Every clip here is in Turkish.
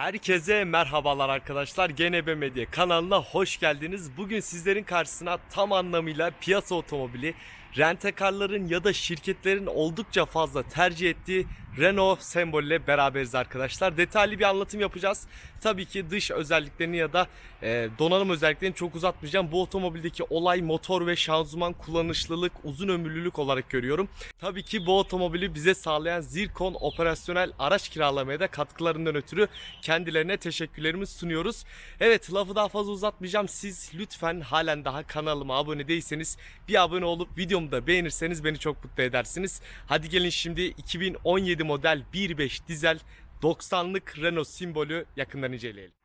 Herkese merhabalar arkadaşlar. GNB Medya kanalına hoş geldiniz. Bugün sizlerin karşısına tam anlamıyla piyasa otomobili, rentekarların ya da şirketlerin oldukça fazla tercih ettiği Renault sembolle beraberiz arkadaşlar. Detaylı bir anlatım yapacağız. Tabii ki dış özelliklerini ya da e, donanım özelliklerini çok uzatmayacağım. Bu otomobildeki olay motor ve şanzıman kullanışlılık, uzun ömürlülük olarak görüyorum. Tabii ki bu otomobili bize sağlayan Zircon operasyonel araç kiralamaya da katkılarından ötürü kendilerine teşekkürlerimizi sunuyoruz. Evet lafı daha fazla uzatmayacağım. Siz lütfen halen daha kanalıma abone değilseniz bir abone olup videomu da beğenirseniz beni çok mutlu edersiniz. Hadi gelin şimdi 2017 model 1.5 dizel 90'lık Renault simbolü yakından inceleyelim.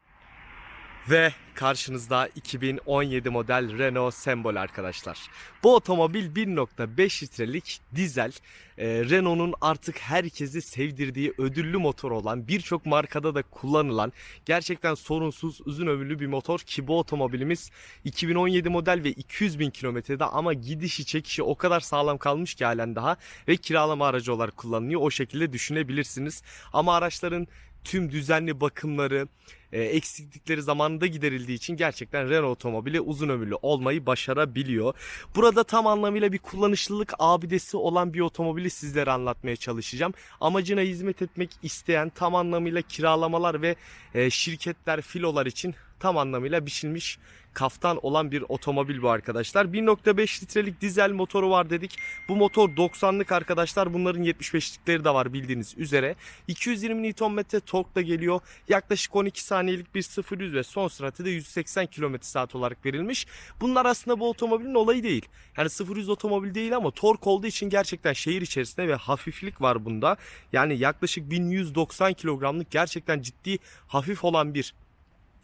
Ve karşınızda 2017 model Renault Sembol arkadaşlar. Bu otomobil 1.5 litrelik dizel. Ee, Renault'un artık herkesi sevdirdiği ödüllü motor olan birçok markada da kullanılan gerçekten sorunsuz uzun ömürlü bir motor ki bu otomobilimiz 2017 model ve 200 bin kilometrede ama gidişi çekişi o kadar sağlam kalmış ki halen daha ve kiralama aracı olarak kullanılıyor. O şekilde düşünebilirsiniz. Ama araçların tüm düzenli bakımları, e, eksiklikleri zamanında giderildiği için gerçekten Renault otomobili uzun ömürlü olmayı başarabiliyor. Burada tam anlamıyla bir kullanışlılık abidesi olan bir otomobili sizlere anlatmaya çalışacağım. Amacına hizmet etmek isteyen tam anlamıyla kiralamalar ve e, şirketler, filolar için tam anlamıyla biçilmiş kaftan olan bir otomobil bu arkadaşlar. 1.5 litrelik dizel motoru var dedik. Bu motor 90'lık arkadaşlar. Bunların 75'likleri de var bildiğiniz üzere. 220 Nm tork da geliyor. Yaklaşık 12 saniyelik bir 0-100 ve son süratı da 180 km saat olarak verilmiş. Bunlar aslında bu otomobilin olayı değil. Yani 0-100 otomobil değil ama tork olduğu için gerçekten şehir içerisinde ve hafiflik var bunda. Yani yaklaşık 1190 kilogramlık gerçekten ciddi hafif olan bir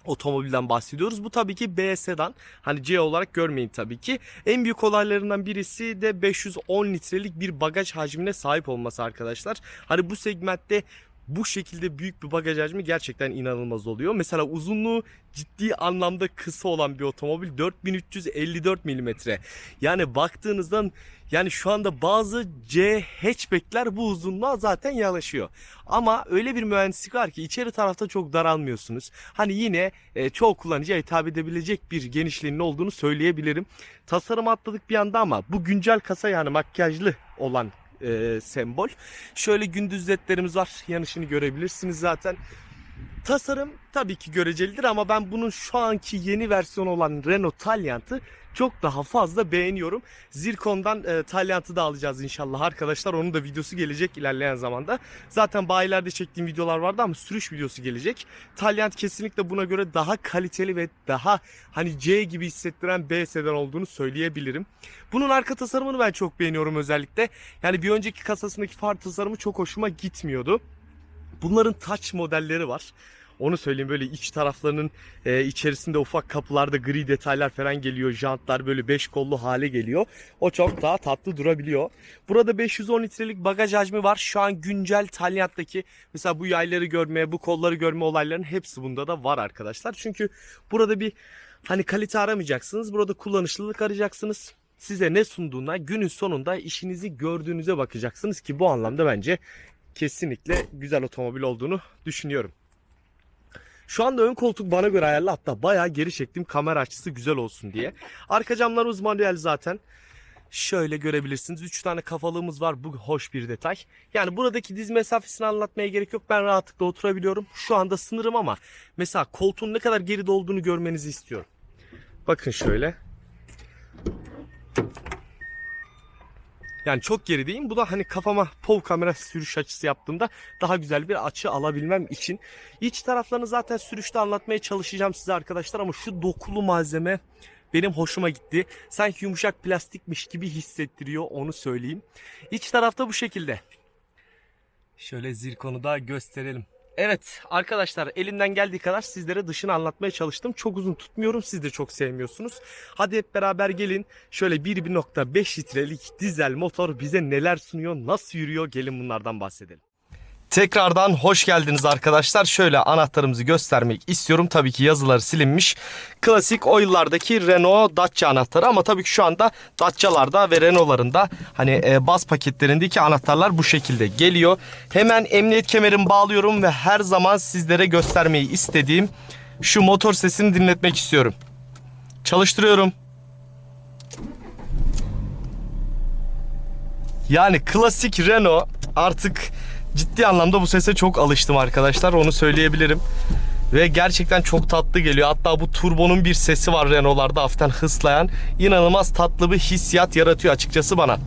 otomobilden bahsediyoruz. Bu tabii ki B sedan. Hani C olarak görmeyin tabii ki. En büyük olaylarından birisi de 510 litrelik bir bagaj hacmine sahip olması arkadaşlar. Hani bu segmentte bu şekilde büyük bir bagaj hacmi gerçekten inanılmaz oluyor. Mesela uzunluğu ciddi anlamda kısa olan bir otomobil 4354 mm. Yani baktığınızda yani şu anda bazı C hatchback'ler bu uzunluğa zaten yanaşıyor. Ama öyle bir mühendislik var ki içeri tarafta çok daralmıyorsunuz. Hani yine e, çoğu kullanıcıya hitap edebilecek bir genişliğinin olduğunu söyleyebilirim. Tasarım atladık bir anda ama bu güncel kasa yani makyajlı olan e, sembol. Şöyle gündüz ledlerimiz var. Yanışını görebilirsiniz zaten. Tasarım tabii ki görecelidir ama ben bunun şu anki yeni versiyon olan Renault Taliant'ı çok daha fazla beğeniyorum. Zircon'dan e, Taliant'ı da alacağız inşallah arkadaşlar. Onun da videosu gelecek ilerleyen zamanda. Zaten bayilerde çektiğim videolar vardı ama sürüş videosu gelecek. Taliant kesinlikle buna göre daha kaliteli ve daha hani C gibi hissettiren B sedan olduğunu söyleyebilirim. Bunun arka tasarımını ben çok beğeniyorum özellikle. Yani bir önceki kasasındaki far tasarımı çok hoşuma gitmiyordu. Bunların touch modelleri var. Onu söyleyeyim böyle iç taraflarının e, içerisinde ufak kapılarda gri detaylar falan geliyor. Jantlar böyle 5 kollu hale geliyor. O çok daha tatlı durabiliyor. Burada 510 litrelik bagaj hacmi var. Şu an güncel Taliant'taki mesela bu yayları görme, bu kolları görme olaylarının hepsi bunda da var arkadaşlar. Çünkü burada bir hani kalite aramayacaksınız. Burada kullanışlılık arayacaksınız. Size ne sunduğuna günün sonunda işinizi gördüğünüze bakacaksınız ki bu anlamda bence kesinlikle güzel otomobil olduğunu düşünüyorum. Şu anda ön koltuk bana göre ayarlı hatta bayağı geri çektim kamera açısı güzel olsun diye. Arka camlarımız manuel zaten. Şöyle görebilirsiniz. 3 tane kafalığımız var. Bu hoş bir detay. Yani buradaki diz mesafesini anlatmaya gerek yok. Ben rahatlıkla oturabiliyorum. Şu anda sınırım ama mesela koltuğun ne kadar geride olduğunu görmenizi istiyorum. Bakın şöyle. Yani çok gerideyim. Bu da hani kafama POV kamera sürüş açısı yaptığımda daha güzel bir açı alabilmem için. İç taraflarını zaten sürüşte anlatmaya çalışacağım size arkadaşlar ama şu dokulu malzeme benim hoşuma gitti. Sanki yumuşak plastikmiş gibi hissettiriyor onu söyleyeyim. İç tarafta bu şekilde. Şöyle zirkonu da gösterelim. Evet arkadaşlar elimden geldiği kadar sizlere dışını anlatmaya çalıştım. Çok uzun tutmuyorum siz de çok sevmiyorsunuz. Hadi hep beraber gelin şöyle 1.5 litrelik dizel motor bize neler sunuyor nasıl yürüyor gelin bunlardan bahsedelim. Tekrardan hoş geldiniz arkadaşlar. Şöyle anahtarımızı göstermek istiyorum. Tabii ki yazıları silinmiş. Klasik o yıllardaki Renault Dacia anahtarı ama tabii ki şu anda Dacia'larda ve Renault'larında hani e, baz paketlerindeki anahtarlar bu şekilde geliyor. Hemen emniyet kemerimi bağlıyorum ve her zaman sizlere göstermeyi istediğim şu motor sesini dinletmek istiyorum. Çalıştırıyorum. Yani klasik Renault artık ciddi anlamda bu sese çok alıştım arkadaşlar onu söyleyebilirim. Ve gerçekten çok tatlı geliyor. Hatta bu turbonun bir sesi var Renault'larda hafiften hıslayan. inanılmaz tatlı bir hissiyat yaratıyor açıkçası bana.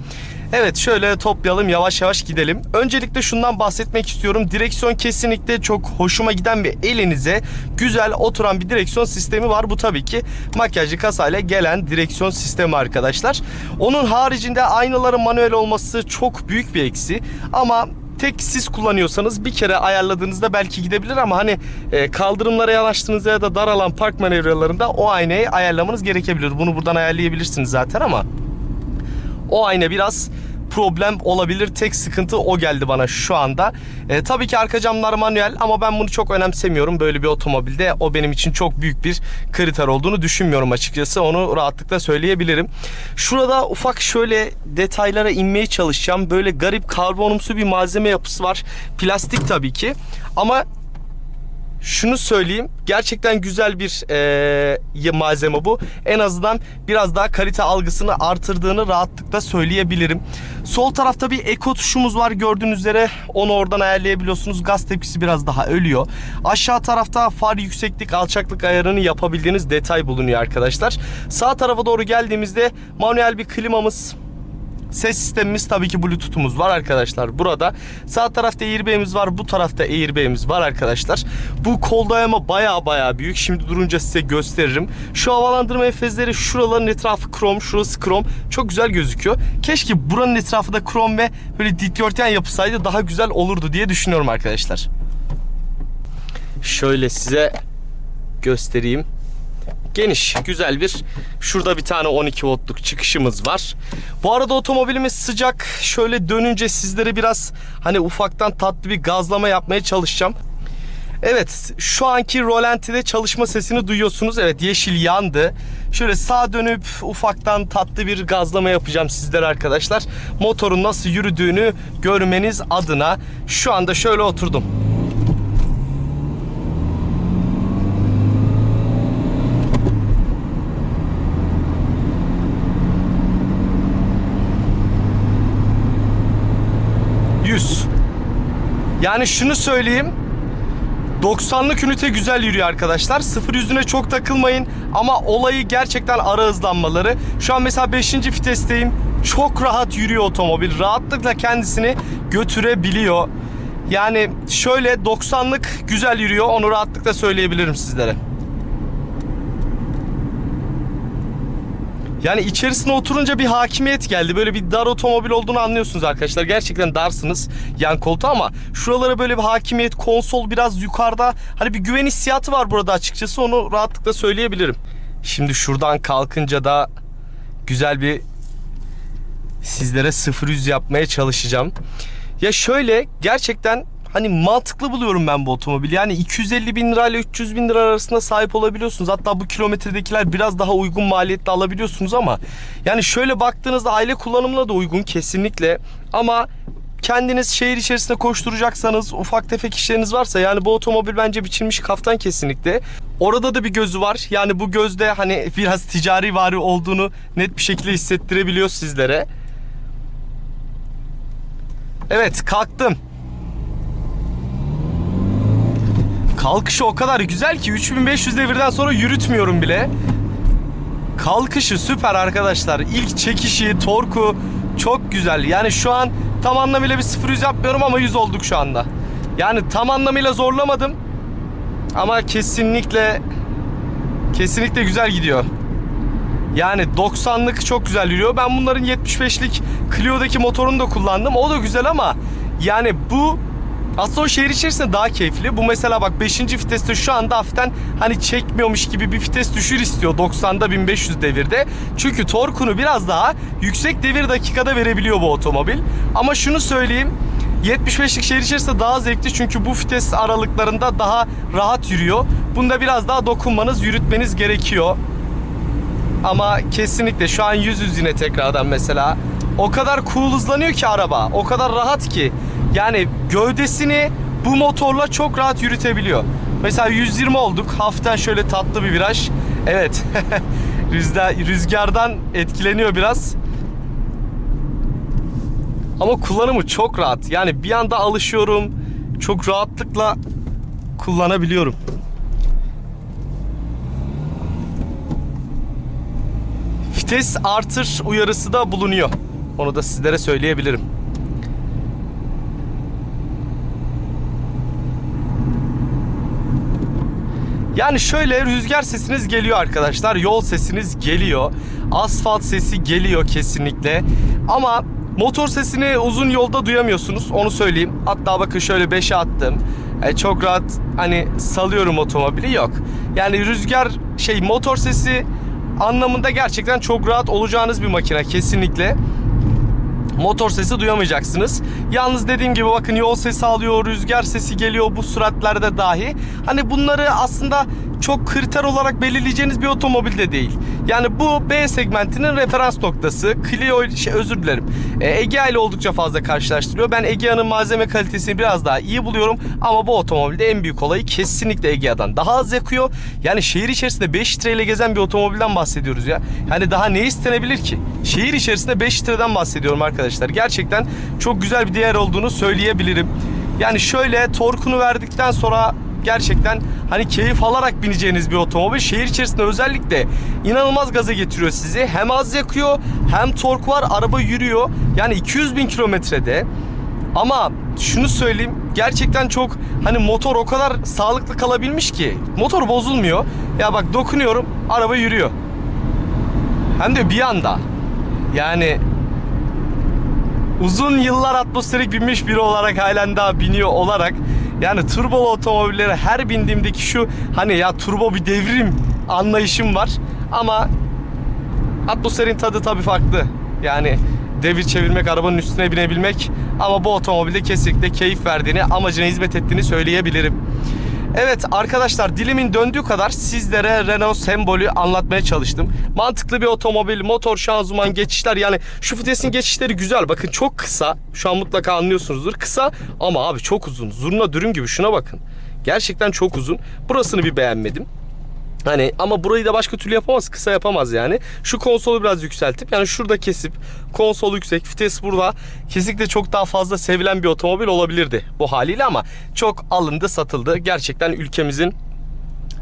Evet şöyle toplayalım yavaş yavaş gidelim. Öncelikle şundan bahsetmek istiyorum. Direksiyon kesinlikle çok hoşuma giden bir elinize güzel oturan bir direksiyon sistemi var. Bu tabii ki makyajlı kasayla gelen direksiyon sistemi arkadaşlar. Onun haricinde aynaların manuel olması çok büyük bir eksi. Ama tek siz kullanıyorsanız bir kere ayarladığınızda belki gidebilir ama hani e, kaldırımlara yanaştığınızda ya da dar alan park manevralarında o aynayı ayarlamanız gerekebilir. Bunu buradan ayarlayabilirsiniz zaten ama o ayna biraz problem olabilir. Tek sıkıntı o geldi bana şu anda. E, tabii ki arka camlar manuel ama ben bunu çok önemsemiyorum. Böyle bir otomobilde o benim için çok büyük bir kriter olduğunu düşünmüyorum açıkçası. Onu rahatlıkla söyleyebilirim. Şurada ufak şöyle detaylara inmeye çalışacağım. Böyle garip karbonumsu bir malzeme yapısı var. Plastik tabii ki ama şunu söyleyeyim gerçekten güzel bir e, malzeme bu. En azından biraz daha kalite algısını artırdığını rahatlıkla söyleyebilirim. Sol tarafta bir eko tuşumuz var gördüğünüz üzere onu oradan ayarlayabiliyorsunuz. Gaz tepkisi biraz daha ölüyor. Aşağı tarafta far yükseklik alçaklık ayarını yapabildiğiniz detay bulunuyor arkadaşlar. Sağ tarafa doğru geldiğimizde manuel bir klimamız Ses sistemimiz tabii ki Bluetooth'umuz var arkadaşlar burada. Sağ tarafta airbag'imiz var. Bu tarafta airbag'imiz var arkadaşlar. Bu kol dayama baya baya büyük. Şimdi durunca size gösteririm. Şu havalandırma efezleri şuraların etrafı krom. Şurası krom. Çok güzel gözüküyor. Keşke buranın etrafı da krom ve böyle dikdörtgen yapısaydı daha güzel olurdu diye düşünüyorum arkadaşlar. Şöyle size göstereyim geniş, güzel bir şurada bir tane 12 voltluk çıkışımız var. Bu arada otomobilimiz sıcak. Şöyle dönünce sizlere biraz hani ufaktan tatlı bir gazlama yapmaya çalışacağım. Evet şu anki rolantide çalışma sesini duyuyorsunuz. Evet yeşil yandı. Şöyle sağa dönüp ufaktan tatlı bir gazlama yapacağım sizlere arkadaşlar. Motorun nasıl yürüdüğünü görmeniz adına şu anda şöyle oturdum. Yani şunu söyleyeyim. 90'lık ünite güzel yürüyor arkadaşlar. Sıfır yüzüne çok takılmayın. Ama olayı gerçekten ara hızlanmaları. Şu an mesela 5. vitesteyim. Çok rahat yürüyor otomobil. Rahatlıkla kendisini götürebiliyor. Yani şöyle 90'lık güzel yürüyor. Onu rahatlıkla söyleyebilirim sizlere. Yani içerisine oturunca bir hakimiyet geldi. Böyle bir dar otomobil olduğunu anlıyorsunuz arkadaşlar. Gerçekten darsınız yan koltuğa ama şuralara böyle bir hakimiyet, konsol biraz yukarıda. Hani bir güven hissiyatı var burada açıkçası. Onu rahatlıkla söyleyebilirim. Şimdi şuradan kalkınca da güzel bir sizlere 0-100 yapmaya çalışacağım. Ya şöyle gerçekten hani mantıklı buluyorum ben bu otomobili. Yani 250 bin lira ile 300 bin lira arasında sahip olabiliyorsunuz. Hatta bu kilometredekiler biraz daha uygun maliyette alabiliyorsunuz ama yani şöyle baktığınızda aile kullanımına da uygun kesinlikle. Ama kendiniz şehir içerisinde koşturacaksanız ufak tefek işleriniz varsa yani bu otomobil bence biçilmiş kaftan kesinlikle. Orada da bir gözü var. Yani bu gözde hani biraz ticari vari olduğunu net bir şekilde hissettirebiliyor sizlere. Evet kalktım. Kalkışı o kadar güzel ki 3500 devirden sonra yürütmüyorum bile. Kalkışı süper arkadaşlar. İlk çekişi, torku çok güzel. Yani şu an tam anlamıyla bir 0-100 yapmıyorum ama 100 olduk şu anda. Yani tam anlamıyla zorlamadım. Ama kesinlikle kesinlikle güzel gidiyor. Yani 90'lık çok güzel yürüyor. Ben bunların 75'lik Clio'daki motorunu da kullandım. O da güzel ama yani bu aslında o şehir içerisinde daha keyifli. Bu mesela bak 5. viteste şu anda hafiften hani çekmiyormuş gibi bir vites düşür istiyor 90'da 1500 devirde. Çünkü torkunu biraz daha yüksek devir dakikada verebiliyor bu otomobil. Ama şunu söyleyeyim. 75'lik şehir içerisinde daha zevkli çünkü bu vites aralıklarında daha rahat yürüyor. Bunda biraz daha dokunmanız, yürütmeniz gerekiyor. Ama kesinlikle şu an 100 yüz yine tekrardan mesela. O kadar cool hızlanıyor ki araba. O kadar rahat ki. Yani gövdesini bu motorla çok rahat yürütebiliyor. Mesela 120 olduk. Hafiften şöyle tatlı bir viraj. Evet. Rüzgar, rüzgardan etkileniyor biraz. Ama kullanımı çok rahat. Yani bir anda alışıyorum. Çok rahatlıkla kullanabiliyorum. Vites artır uyarısı da bulunuyor. Onu da sizlere söyleyebilirim. Yani şöyle rüzgar sesiniz geliyor arkadaşlar. Yol sesiniz geliyor. Asfalt sesi geliyor kesinlikle. Ama motor sesini uzun yolda duyamıyorsunuz. Onu söyleyeyim. Hatta bakın şöyle 5'e attım. E, çok rahat hani salıyorum otomobili yok. Yani rüzgar şey motor sesi anlamında gerçekten çok rahat olacağınız bir makine kesinlikle motor sesi duyamayacaksınız. Yalnız dediğim gibi bakın yol sesi alıyor, rüzgar sesi geliyor bu süratlerde dahi. Hani bunları aslında çok kriter olarak belirleyeceğiniz bir otomobil de değil. Yani bu B segmentinin referans noktası. Clio şey özür dilerim. E, Egea ile oldukça fazla karşılaştırıyor. Ben Egea'nın malzeme kalitesini biraz daha iyi buluyorum ama bu otomobilde en büyük olayı kesinlikle Egea'dan daha az yakıyor. Yani şehir içerisinde 5 litreyle gezen bir otomobilden bahsediyoruz ya. Yani daha ne istenebilir ki? Şehir içerisinde 5 litreden bahsediyorum arkadaşlar. Gerçekten çok güzel bir değer olduğunu söyleyebilirim. Yani şöyle torkunu verdikten sonra gerçekten hani keyif alarak bineceğiniz bir otomobil. Şehir içerisinde özellikle inanılmaz gaza getiriyor sizi. Hem az yakıyor hem tork var araba yürüyor. Yani 200 bin kilometrede ama şunu söyleyeyim gerçekten çok hani motor o kadar sağlıklı kalabilmiş ki motor bozulmuyor. Ya bak dokunuyorum araba yürüyor. Hem de bir anda. Yani uzun yıllar atmosferik binmiş biri olarak halen daha biniyor olarak yani turbolu otomobillere her bindiğimdeki şu hani ya turbo bir devrim anlayışım var ama atmosferin tadı tabii farklı. Yani devir çevirmek, arabanın üstüne binebilmek ama bu otomobilde kesinlikle keyif verdiğini, amacına hizmet ettiğini söyleyebilirim. Evet arkadaşlar dilimin döndüğü kadar sizlere Renault sembolü anlatmaya çalıştım. Mantıklı bir otomobil, motor, şanzıman, geçişler yani şu vitesin geçişleri güzel. Bakın çok kısa. Şu an mutlaka anlıyorsunuzdur. Kısa ama abi çok uzun. Zurna dürüm gibi şuna bakın. Gerçekten çok uzun. Burasını bir beğenmedim. Hani ama burayı da başka türlü yapamaz. Kısa yapamaz yani. Şu konsolu biraz yükseltip yani şurada kesip konsol yüksek vites burada kesinlikle çok daha fazla sevilen bir otomobil olabilirdi bu haliyle ama çok alındı satıldı. Gerçekten ülkemizin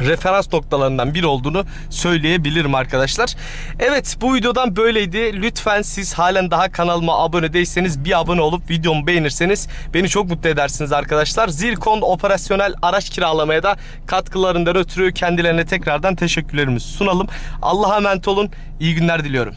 referans noktalarından biri olduğunu söyleyebilirim arkadaşlar. Evet bu videodan böyleydi. Lütfen siz halen daha kanalıma abone değilseniz bir abone olup videomu beğenirseniz beni çok mutlu edersiniz arkadaşlar. Zircon operasyonel araç kiralamaya da katkılarından ötürü kendilerine tekrardan teşekkürlerimizi sunalım. Allah'a emanet olun. İyi günler diliyorum.